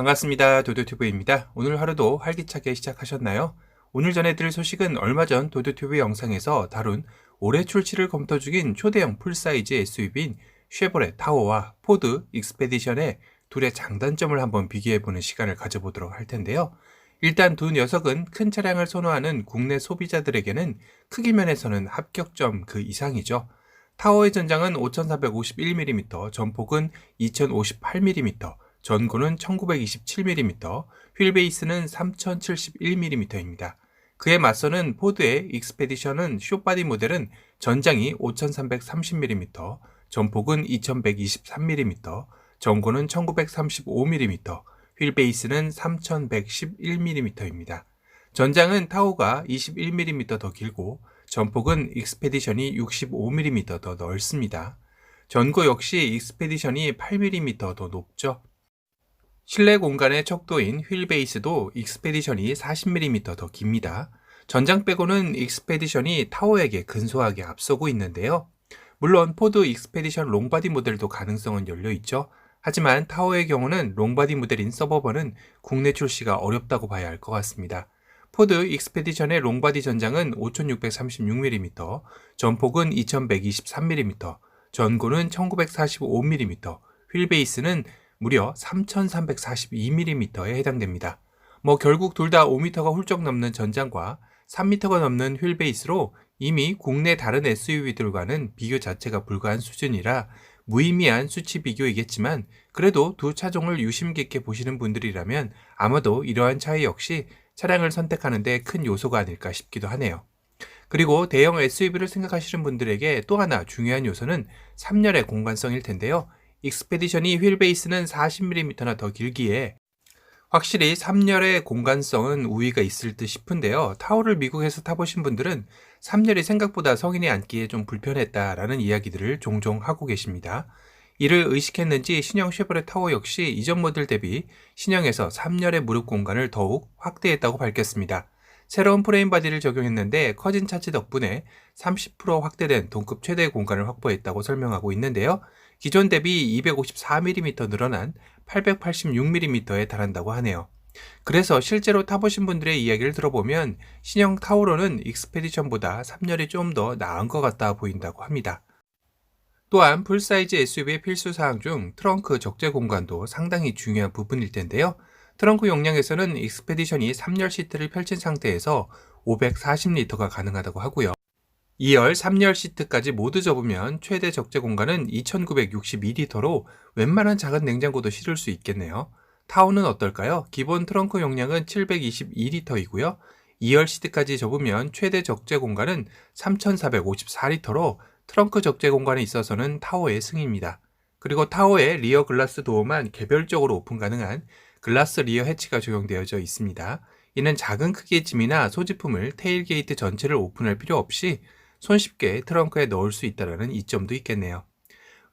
네, 반갑습니다. 도도튜브입니다. 오늘 하루도 활기차게 시작하셨나요? 오늘 전해드릴 소식은 얼마 전 도도튜브 영상에서 다룬 올해 출시를 검토 중인 초대형 풀사이즈 SUV인 쉐보레 타워와 포드 익스페디션의 둘의 장단점을 한번 비교해보는 시간을 가져보도록 할 텐데요. 일단 두 녀석은 큰 차량을 선호하는 국내 소비자들에게는 크기 면에서는 합격점 그 이상이죠. 타워의 전장은 5451mm, 전폭은 2058mm, 전고는 1927mm, 휠 베이스는 3071mm입니다. 그에 맞서는 포드의 익스페디션은 쇼바디 모델은 전장이 5330mm, 전폭은 2123mm, 전고는 1935mm, 휠 베이스는 3111mm입니다. 전장은 타오가 21mm 더 길고 전폭은 익스페디션이 65mm 더 넓습니다. 전고 역시 익스페디션이 8mm 더 높죠. 실내 공간의 척도인 휠 베이스도 익스페디션이 40mm 더 깁니다. 전장 빼고는 익스페디션이 타워에게 근소하게 앞서고 있는데요. 물론 포드 익스페디션 롱바디 모델도 가능성은 열려 있죠. 하지만 타워의 경우는 롱바디 모델인 서버번은 국내 출시가 어렵다고 봐야 할 것 같습니다. 포드 익스페디션의 롱바디 전장은 5636mm, 전폭은 2123mm, 전고는 1945mm, 휠 베이스는 무려 3342mm에 해당됩니다. 뭐 결국 둘 다 5m가 훌쩍 넘는 전장과 3m가 넘는 휠 베이스로 이미 국내 다른 SUV들과는 비교 자체가 불가한 수준이라 무의미한 수치 비교이겠지만 그래도 두 차종을 유심 깊게 보시는 분들이라면 아마도 이러한 차이 역시 차량을 선택하는데 큰 요소가 아닐까 싶기도 하네요. 그리고 대형 SUV를 생각하시는 분들에게 또 하나 중요한 요소는 3열의 공간성일 텐데요. 익스페디션이 휠 베이스는 40mm나 더 길기에 확실히 3열의 공간성은 우위가 있을 듯 싶은데요. 타워를 미국에서 타보신 분들은 3열이 생각보다 성인이 앉기에 좀 불편했다라는 이야기들을 종종 하고 계십니다. 이를 의식했는지 신형 쉐보레 타워 역시 이전 모델 대비 신형에서 3열의 무릎 공간을 더욱 확대했다고 밝혔습니다. 새로운 프레임 바디를 적용했는데 커진 차체 덕분에 30% 확대된 동급 최대 공간을 확보했다고 설명하고 있는데요. 기존 대비 254mm 늘어난 886mm에 달한다고 하네요. 그래서 실제로 타보신 분들의 이야기를 들어보면 신형 타우로는 익스페디션보다 3열이 좀 더 나은 것 같다 보인다고 합니다. 또한 풀사이즈 SUV의 필수 사항 중 트렁크 적재 공간도 상당히 중요한 부분일 텐데요. 트렁크 용량에서는 익스페디션이 3열 시트를 펼친 상태에서 540리터가 가능하다고 하고요. 2열, 3열 시트까지 모두 접으면 최대 적재 공간은 2962리터로 웬만한 작은 냉장고도 실을 수 있겠네요. 타운은 어떨까요? 기본 트렁크 용량은 722리터이고요. 2열 시트까지 접으면 최대 적재 공간은 3454리터로 트렁크 적재 공간에 있어서는 타워의 승입니다. 그리고 타워의 리어 글라스 도어만 개별적으로 오픈 가능한 글라스 리어 해치가 적용되어져 있습니다. 이는 작은 크기의 짐이나 소지품을 테일게이트 전체를 오픈할 필요 없이 손쉽게 트렁크에 넣을 수 있다는 이점도 있겠네요.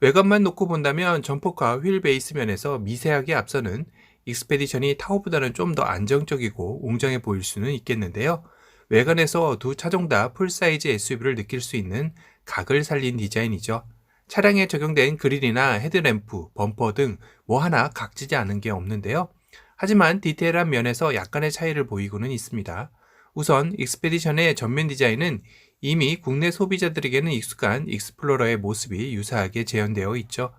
외관만 놓고 본다면 전폭과 휠 베이스 면에서 미세하게 앞서는 익스페디션이 타워보다는 좀 더 안정적이고 웅장해 보일 수는 있겠는데요. 외관에서 두 차종 다 풀사이즈 SUV를 느낄 수 있는 각을 살린 디자인이죠. 차량에 적용된 그릴이나 헤드램프, 범퍼 등 뭐 하나 각지지 않은 게 없는데요. 하지만 디테일한 면에서 약간의 차이를 보이고는 있습니다. 우선 익스페디션의 전면 디자인은 이미 국내 소비자들에게는 익숙한 익스플로러의 모습이 유사하게 재현되어 있죠.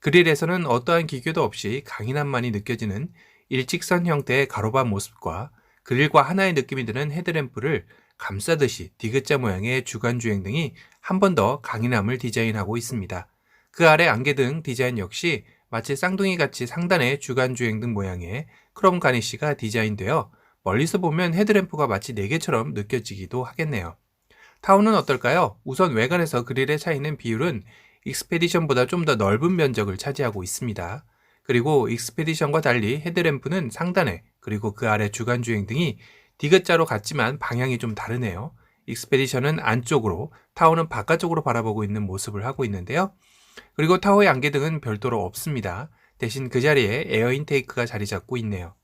그릴에서는 어떠한 기교도 없이 강인함만이 느껴지는 일직선 형태의 가로반 모습과 그릴과 하나의 느낌이 드는 헤드램프를 감싸듯이 디귿자 모양의 주간 주행 등이 한 번 더 강인함을 디자인하고 있습니다. 그 아래 안개 등 디자인 역시 마치 쌍둥이 같이 상단에 주간 주행 등 모양의 크롬 가니쉬가 디자인되어 멀리서 보면 헤드램프가 마치 4개처럼 느껴지기도 하겠네요. 타운은 어떨까요? 우선 외관에서 그릴의 차이는 비율은 익스페디션보다 좀 더 넓은 면적을 차지하고 있습니다. 그리고 익스페디션과 달리 헤드램프는 상단에 그리고 그 아래 주간 주행 등이 디귿자로 같지만 방향이 좀 다르네요. 익스페디션은 안쪽으로, 타워는 바깥쪽으로 바라보고 있는 모습을 하고 있는데요. 그리고 타워의 안개등은 별도로 없습니다. 대신 그 자리에 에어 인테이크가 자리 잡고 있네요.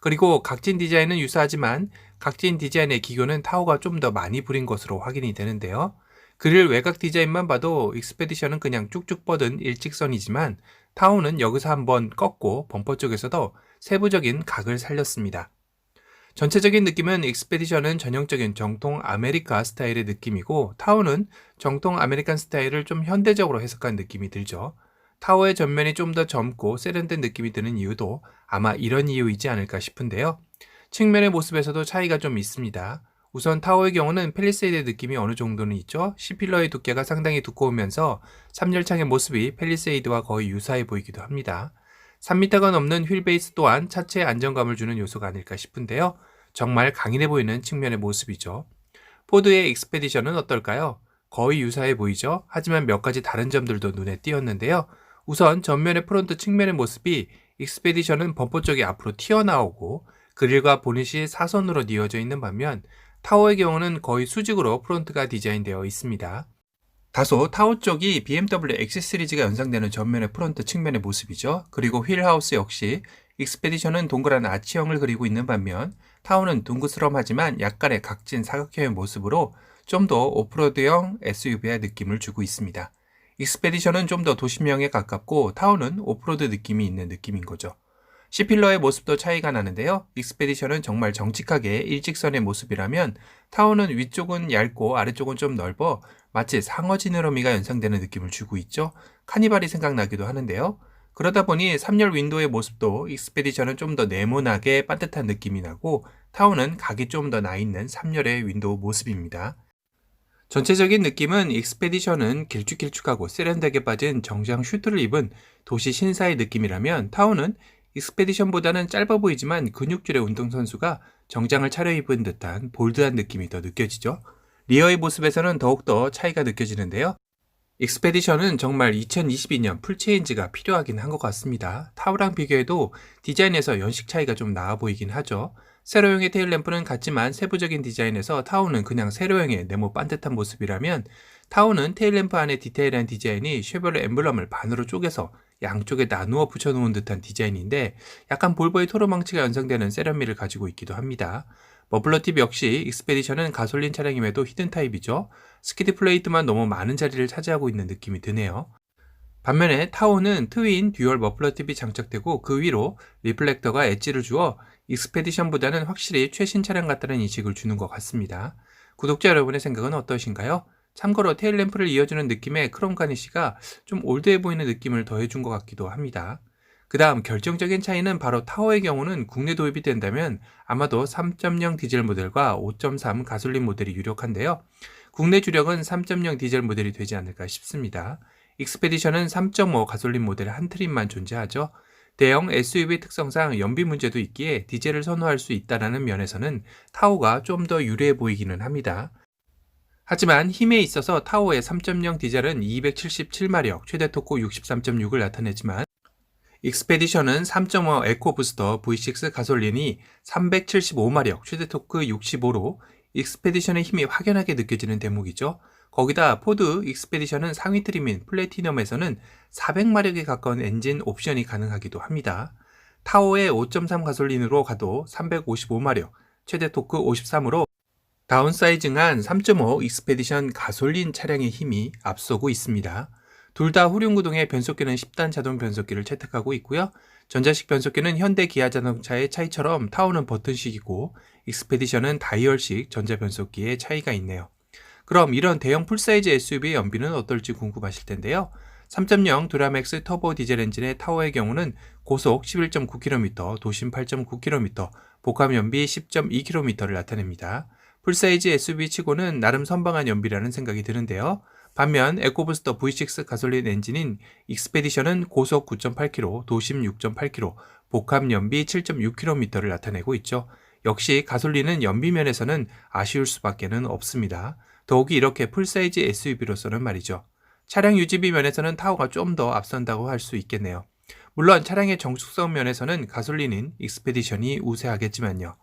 그리고 각진 디자인은 유사하지만 각진 디자인의 기교는 타워가 좀 더 많이 부린 것으로 확인이 되는데요. 그릴 외곽 디자인만 봐도 익스페디션은 그냥 쭉쭉 뻗은 일직선이지만 타오는 여기서 한번 꺾고 범퍼 쪽에서도 세부적인 각을 살렸습니다. 전체적인 느낌은 익스페디션은 전형적인 정통 아메리카 스타일의 느낌이고 타오는 정통 아메리칸 스타일을 좀 현대적으로 해석한 느낌이 들죠. 타워의 전면이 좀 더 젊고 세련된 느낌이 드는 이유도 아마 이런 이유이지 않을까 싶은데요. 측면의 모습에서도 차이가 좀 있습니다. 우선 타워의 경우는 펠리세이드 느낌이 어느 정도는 있죠. C필러의 두께가 상당히 두꺼우면서 3열창의 모습이 펠리세이드와 거의 유사해 보이기도 합니다. 3m가 넘는 휠 베이스 또한 차체에 안정감을 주는 요소가 아닐까 싶은데요. 정말 강인해 보이는 측면의 모습이죠. 포드의 익스페디션은 어떨까요? 거의 유사해 보이죠? 하지만 몇 가지 다른 점들도 눈에 띄었는데요. 우선 전면의 프론트 측면의 모습이 익스페디션은 범퍼 쪽이 앞으로 튀어나오고 그릴과 보닛이 사선으로 뉘어져 있는 반면 타워의 경우는 거의 수직으로 프론트가 디자인되어 있습니다. 다소 타워 쪽이 BMW X 시리즈가 연상되는 전면의 프론트 측면의 모습이죠. 그리고 휠하우스 역시 익스페디션은 동그란 아치형을 그리고 있는 반면 타워는 둥그스름하지만 약간의 각진 사각형의 모습으로 좀 더 오프로드형 SUV의 느낌을 주고 있습니다. 익스페디션은 좀 더 도심형에 가깝고 타워는 오프로드 느낌이 있는 느낌인 거죠. C필러의 모습도 차이가 나는데요. 익스페디션은 정말 정직하게 일직선의 모습이라면 타워는 위쪽은 얇고 아래쪽은 좀 넓어 마치 상어 지느러미가 연상되는 느낌을 주고 있죠. 카니발이 생각나기도 하는데요. 그러다 보니 3열 윈도우의 모습도 익스페디션은 좀 더 네모나게 반듯한 느낌이 나고 타워는 각이 좀 더 나 있는 3열의 윈도우 모습입니다. 전체적인 느낌은 익스페디션은 길쭉길쭉하고 세련되게 빠진 정장 슈트를 입은 도시 신사의 느낌이라면 타워는 익스페디션보다는 짧아 보이지만 근육질의 운동선수가 정장을 차려입은 듯한 볼드한 느낌이 더 느껴지죠. 리어의 모습에서는 더욱더 차이가 느껴지는데요. 익스페디션은 정말 2022년 풀체인지가 필요하긴 한 것 같습니다. 타우랑 비교해도 디자인에서 연식 차이가 좀 나아 보이긴 하죠. 세로형의 테일램프는 같지만 세부적인 디자인에서 타우는 그냥 세로형의 네모 반듯한 모습이라면 타우는 테일램프 안에 디테일한 디자인이 쉐보레 엠블럼을 반으로 쪼개서 양쪽에 나누어 붙여놓은 듯한 디자인인데 약간 볼보의 토르망치가 연상되는 세련미를 가지고 있기도 합니다. 머플러 팁 역시 익스페디션은 가솔린 차량임에도 히든 타입이죠. 스키드 플레이트만 너무 많은 자리를 차지하고 있는 느낌이 드네요. 반면에 타오는 트윈 듀얼 머플러 팁이 장착되고 그 위로 리플렉터가 엣지를 주어 익스페디션보다는 확실히 최신 차량 같다는 인식을 주는 것 같습니다. 구독자 여러분의 생각은 어떠신가요? 참고로 테일램프를 이어주는 느낌의 크롬 가니시가 좀 올드해 보이는 느낌을 더해준 것 같기도 합니다. 그 다음 결정적인 차이는 바로 타워의 경우는 국내 도입이 된다면 아마도 3.0 디젤 모델과 5.3 가솔린 모델이 유력한데요. 국내 주력은 3.0 디젤 모델이 되지 않을까 싶습니다. 익스페디션은 3.5 가솔린 모델 한 트림만 존재하죠. 대형 SUV 특성상 연비 문제도 있기에 디젤을 선호할 수 있다는 면에서는 타오가 좀 더 유리해 보이기는 합니다. 하지만 힘에 있어서 타오의 3.0 디젤은 277마력, 최대 토크 63.6을 나타내지만 익스페디션은 3.5 에코 부스터 V6 가솔린이 375마력, 최대 토크 65로 익스페디션의 힘이 확연하게 느껴지는 대목이죠. 거기다 포드 익스페디션은 상위 트림인 플래티넘에서는 400마력에 가까운 엔진 옵션이 가능하기도 합니다. 타오의 5.3 가솔린으로 가도 355마력, 최대 토크 53으로 다운사이징한 3.5 익스페디션 가솔린 차량의 힘이 앞서고 있습니다. 둘 다 후륜구동의 변속기는 10단 자동 변속기를 채택하고 있고요. 전자식 변속기는 현대 기아 자동차의 차이처럼 타오는 버튼식이고 익스페디션은 다이얼식 전자 변속기의 차이가 있네요. 그럼 이런 대형 풀사이즈 SUV의 연비는 어떨지 궁금하실 텐데요. 3.0 드라맥스 터보 디젤 엔진의 타워의 경우는 고속 11.9km, 도심 8.9km, 복합 연비 10.2km를 나타냅니다. 풀사이즈 SUV 치고는 나름 선방한 연비라는 생각이 드는데요. 반면 에코부스터 V6 가솔린 엔진인 익스페디션은 고속 9.8km, 도심 6.8km, 복합 연비 7.6km를 나타내고 있죠. 역시 가솔린은 연비 면에서는 아쉬울 수밖에는 없습니다. 더욱이 이렇게 풀사이즈 SUV로서는 말이죠. 차량 유지비 면에서는 타워가 좀 더 앞선다고 할 수 있겠네요. 물론 차량의 정숙성 면에서는 가솔린인 익스페디션이 우세하겠지만요.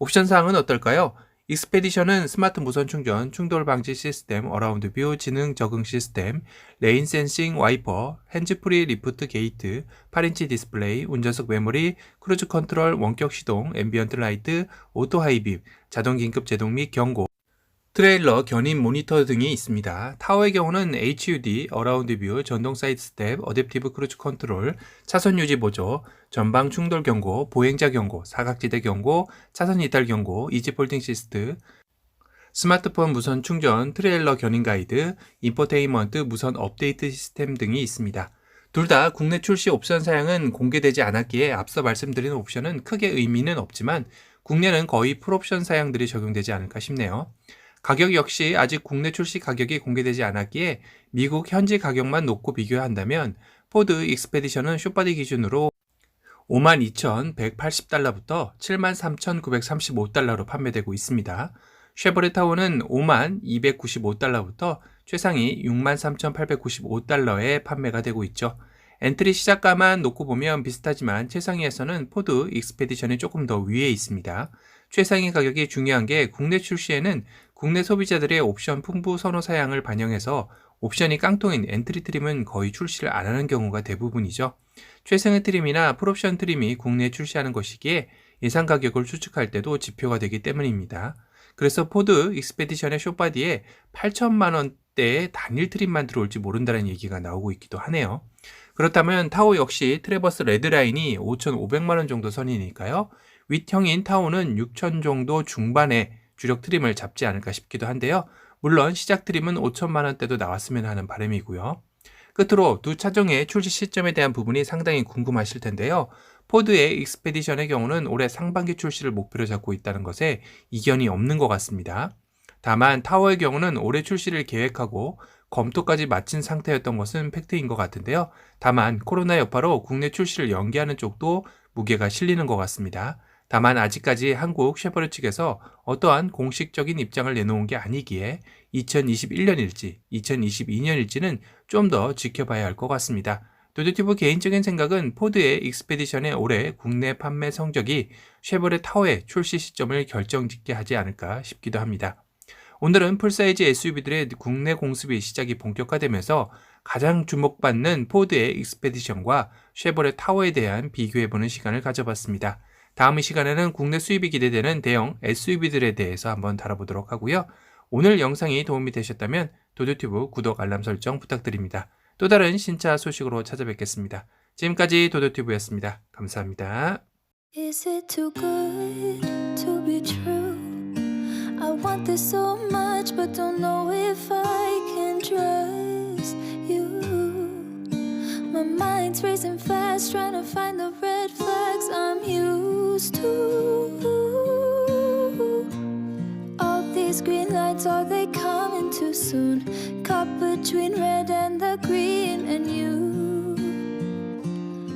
옵션 사항은 어떨까요? 익스페디션은 스마트 무선 충전, 충돌 방지 시스템, 어라운드 뷰, 지능 적응 시스템, 레인 센싱 와이퍼, 핸즈프리 리프트 게이트, 8인치 디스플레이, 운전석 메모리, 크루즈 컨트롤, 원격 시동, 앰비언트 라이트, 오토 하이빔, 자동 긴급 제동 및 경고, 트레일러, 견인 모니터 등이 있습니다. 타워의 경우는 HUD, 어라운드 뷰, 전동 사이드 스텝, 어댑티브 크루즈 컨트롤, 차선 유지 보조, 전방 충돌 경고, 보행자 경고, 사각지대 경고, 차선 이탈 경고, 이지 폴딩 시스트, 스마트폰 무선 충전, 트레일러 견인 가이드, 인포테인먼트 무선 업데이트 시스템 등이 있습니다. 둘 다 국내 출시 옵션 사양은 공개되지 않았기에 앞서 말씀드린 옵션은 크게 의미는 없지만 국내는 거의 풀옵션 사양들이 적용되지 않을까 싶네요. 가격 역시 아직 국내 출시 가격이 공개되지 않았기에 미국 현지 가격만 놓고 비교한다면 포드 익스페디션은 쇼바디 기준으로 52,180달러부터 73,935달러로 판매되고 있습니다. 쉐보레 타워는 52,295달러부터 최상위 63,895달러에 판매가 되고 있죠. 엔트리 시작가만 놓고 보면 비슷하지만 최상위에서는 포드 익스페디션이 조금 더 위에 있습니다. 최상위 가격이 중요한 게 국내 출시에는 국내 소비자들의 옵션 풍부 선호 사양을 반영해서 옵션이 깡통인 엔트리 트림은 거의 출시를 안 하는 경우가 대부분이죠. 최상위 트림이나 풀옵션 트림이 국내에 출시하는 것이기에 예상 가격을 추측할 때도 지표가 되기 때문입니다. 그래서 포드 익스페디션의 쇼바디에 8천만 원대의 단일 트림만 들어올지 모른다는 얘기가 나오고 있기도 하네요. 그렇다면 타오 역시 트레버스 레드라인이 5,500만 원 정도 선이니까요. 윗형인 타오는 6천 정도 중반에 주력 트림을 잡지 않을까 싶기도 한데요. 물론 시작 트림은 5천만 원대도 나왔으면 하는 바람이고요. 끝으로 두 차종의 출시 시점에 대한 부분이 상당히 궁금하실 텐데요. 포드의 익스페디션의 경우는 올해 상반기 출시를 목표로 잡고 있다는 것에 이견이 없는 것 같습니다. 다만 타워의 경우는 올해 출시를 계획하고 검토까지 마친 상태였던 것은 팩트인 것 같은데요. 다만 코로나 여파로 국내 출시를 연기하는 쪽도 무게가 실리는 것 같습니다. 다만 아직까지 한국 쉐퍼르 측에서 어떠한 공식적인 입장을 내놓은 게 아니기에 2021년일지 2022년일지는 좀 더 지켜봐야 할 것 같습니다. 도드티브 개인적인 생각은 포드의 익스페디션의 올해 국내 판매 성적이 쉐보레 타워의 출시 시점을 결정짓게 하지 않을까 싶기도 합니다. 오늘은 풀사이즈 SUV들의 국내 공습이 시작이 본격화되면서 가장 주목받는 포드의 익스페디션과 쉐보레 타워에 대한 비교해보는 시간을 가져봤습니다. 다음 시간에는 국내 수입이 기대되는 대형 SUV들에 대해서 한번 다뤄보도록 하고요. 오늘 영상이 도움이 되셨다면 도도튜브 구독 알람 설정 부탁드립니다. 또 다른 신차 소식으로 찾아뵙겠습니다. 지금까지 도도튜브였습니다. 감사합니다. Is it too good to be true? I want this so much, but don't know if I can trust you. My mind's racing fast, trying to find the red flags I'm used to. All these green lights, are they coming too soon? Caught between red and the green, and you.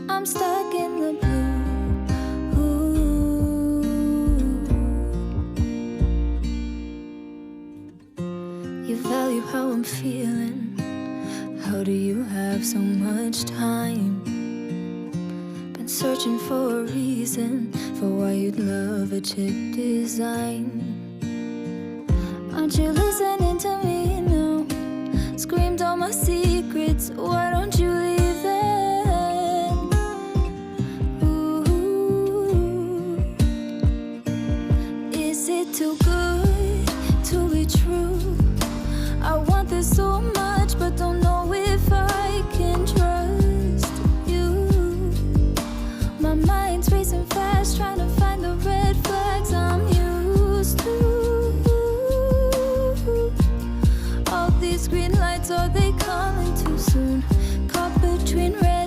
I'm stuck in the blue. You value how I'm feeling. How do you have so much time? Searching for a reason for why you'd love a chick design. Aren't you listening to me now? Screamed all my secrets. Why don't you soon? Caught between red